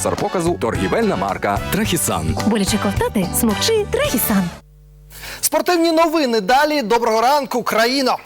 Спонсор показу торгівельна марка Трахісан. Боляче ковтати, смокчи Трахісан. Спортивні новини. Далі доброго ранку, країно.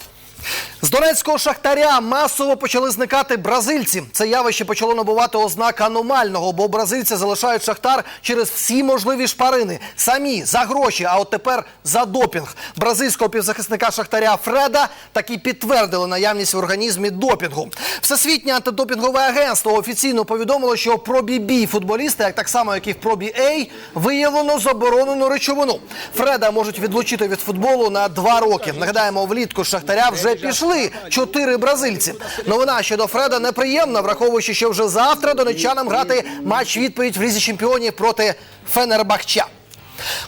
З донецького шахтаря масово почали зникати бразильці. Це явище почало набувати ознак аномального, бо бразильці залишають шахтар через всі можливі шпарини. Самі за гроші, а от тепер за допінг. Бразильського півзахисника шахтаря Фреда таки підтвердили наявність в організмі допінгу. Всесвітнє антидопінгове агентство офіційно повідомило, що в пробі Бі футболіста, як так само, як і в пробі А, виявлено заборонену речовину. Фреда можуть відлучити від футболу на два роки. Нагадаємо, влітку шахтаря вже пішли чотири бразильці. Новина щодо Фреда неприємна, враховуючи, що вже завтра донеччанам грати матч відповідь в лізі чемпіонів проти Фенербахча.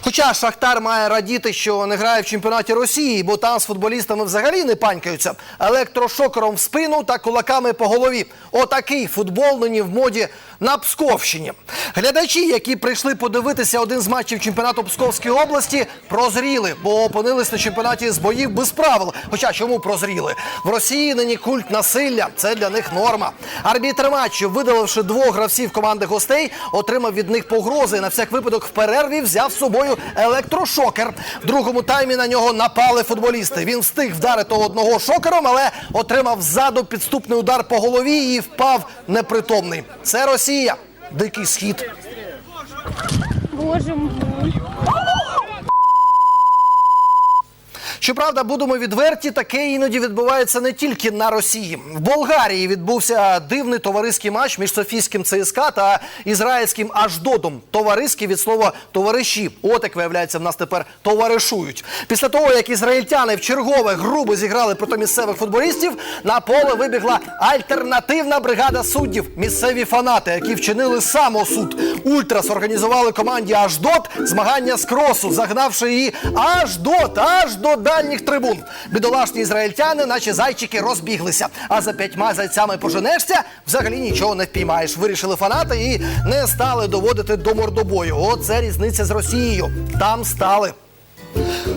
Хоча Шахтар має радіти, що не грає в чемпіонаті Росії, бо там з футболістами взагалі не панькаються. Електрошокером в спину та кулаками по голові. Отакий футбол нині в моді на Псковщині. Глядачі, які прийшли подивитися один з матчів чемпіонату Псковської області, прозріли, бо опинились на чемпіонаті з боїв без правил. Хоча чому прозріли? В Росії нині культ насилля. Це для них норма. Арбітр матчу, видаливши двох гравців команди гостей, отримав від них погрози. На всяк випадок в перерві взяв з собою електрошокер. В другому таймі на нього напали футболісти. Він встиг вдарити одного шокером, але отримав ззаду підступний удар по голові і впав непритомний. Це Росія. Дикий схід. Боже мой. Щоправда, будемо відверті, таке іноді відбувається не тільки на Росії. В Болгарії відбувся дивний товариський матч між Софійським ЦСКА та ізраїльським Аждодом. Товариський від слова товариші. От виявляється, в нас тепер товаришують. Після того, як ізраїльтяни в чергове грубо зіграли проти місцевих футболістів, на поле вибігла альтернативна бригада суддів. Місцеві фанати, які вчинили самосуд. Ультрас організували команді Аждот змагання з кросу, загнавши її аж до аж до дальніх трибун. Бідолашні ізраїльтяни, наче зайчики, розбіглися. А за п'ятьма зайцями поженешся, взагалі нічого не впіймаєш. Вирішили фанати і не стали доводити до мордобою. Оце різниця з Росією. Там стали.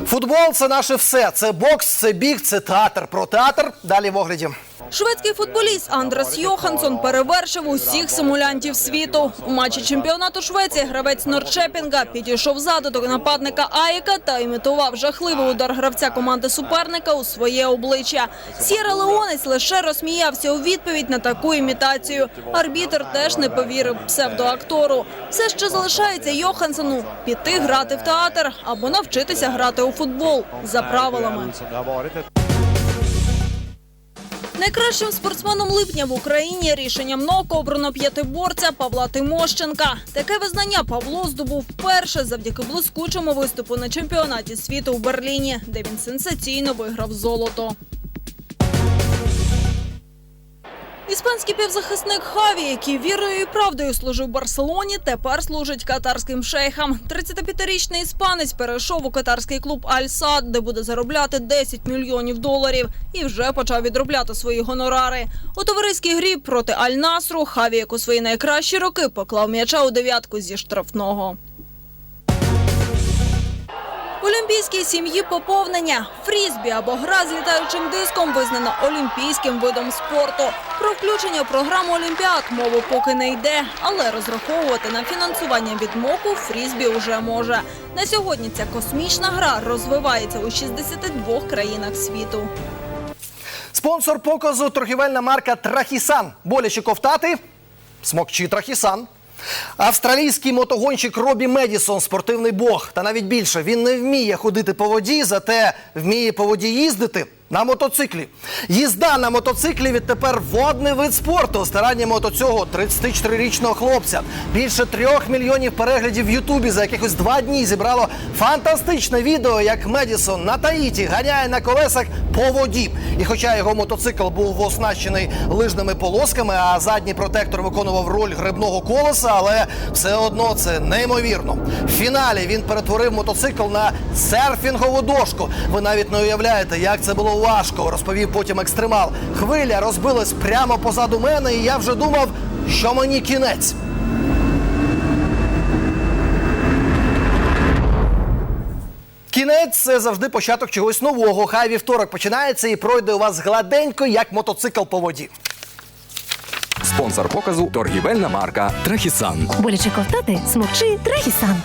Футбол це наше все. Це бокс, це біг, це театр. Про театр далі в огляді. Шведський футболіст Андрес Йоханссон перевершив усіх симулянтів світу. У матчі чемпіонату Швеції гравець Норчепінга підійшов ззаду нападника Аїка та імітував жахливий удар гравця команди суперника у своє обличчя. Сєра Леонець лише розсміявся у відповідь на таку імітацію. Арбітр теж не повірив псевдоактору. Все ще залишається Йоханссону піти грати в театр або навчитися грати у футбол за правилами. Найкращим спортсменом липня в Україні рішенням НОК обрано п'ятиборця Павла Тимощенка. Таке визнання Павло здобув вперше завдяки блискучому виступу на чемпіонаті світу в Берліні, де він сенсаційно виграв золото. Іспанський півзахисник Хаві, який вірою і правдою служив Барселоні, тепер служить катарським шейхам. 35-річний іспанець перейшов у катарський клуб Аль-Сад, де буде заробляти 10 мільйонів доларів, і вже почав відробляти свої гонорари. У товариській грі проти Аль-Насру Хаві, як у свої найкращі роки, поклав м'яча у дев'ятку зі штрафного. Олімпійській сім'ї поповнення фрізбі або гра з літаючим диском визнана олімпійським видом спорту. Про включення в програму Олімпіад мову поки не йде, але розраховувати на фінансування від МОКу фрізбі уже може. На сьогодні ця космічна гра розвивається у 62 країнах світу. Спонсор показу торгівельна марка Трахісан. Боляче ковтати. Смокчи Трахісан. Австралійський мотогонщик Робі Медісон спортивний бог. Та навіть більше він не вміє ходити по воді, зате вміє по воді їздити на мотоциклі. Їзда на мотоциклі відтепер водний вид спорту. Стараннями ото цього 34-річного хлопця. Більше трьох мільйонів переглядів в Ютубі за якихось два дні зібрало фантастичне відео, як Медісон на Таїті ганяє на колесах по воді. І хоча його мотоцикл був оснащений лижними полосками, а задній протектор виконував роль грибного колеса, але все одно це неймовірно. В фіналі він перетворив мотоцикл на серфінгову дошку. Ви навіть не уявляєте, як це було важко, розповів потім екстремал. Хвиля розбилась прямо позаду мене, і я вже думав, що мені кінець. Кінець це завжди початок чогось нового. Хай вівторок починається і пройде у вас гладенько, як мотоцикл по воді. Спонсор показу торгівельна марка Трахісан. Боляче ковтати, смокчи Трехісан.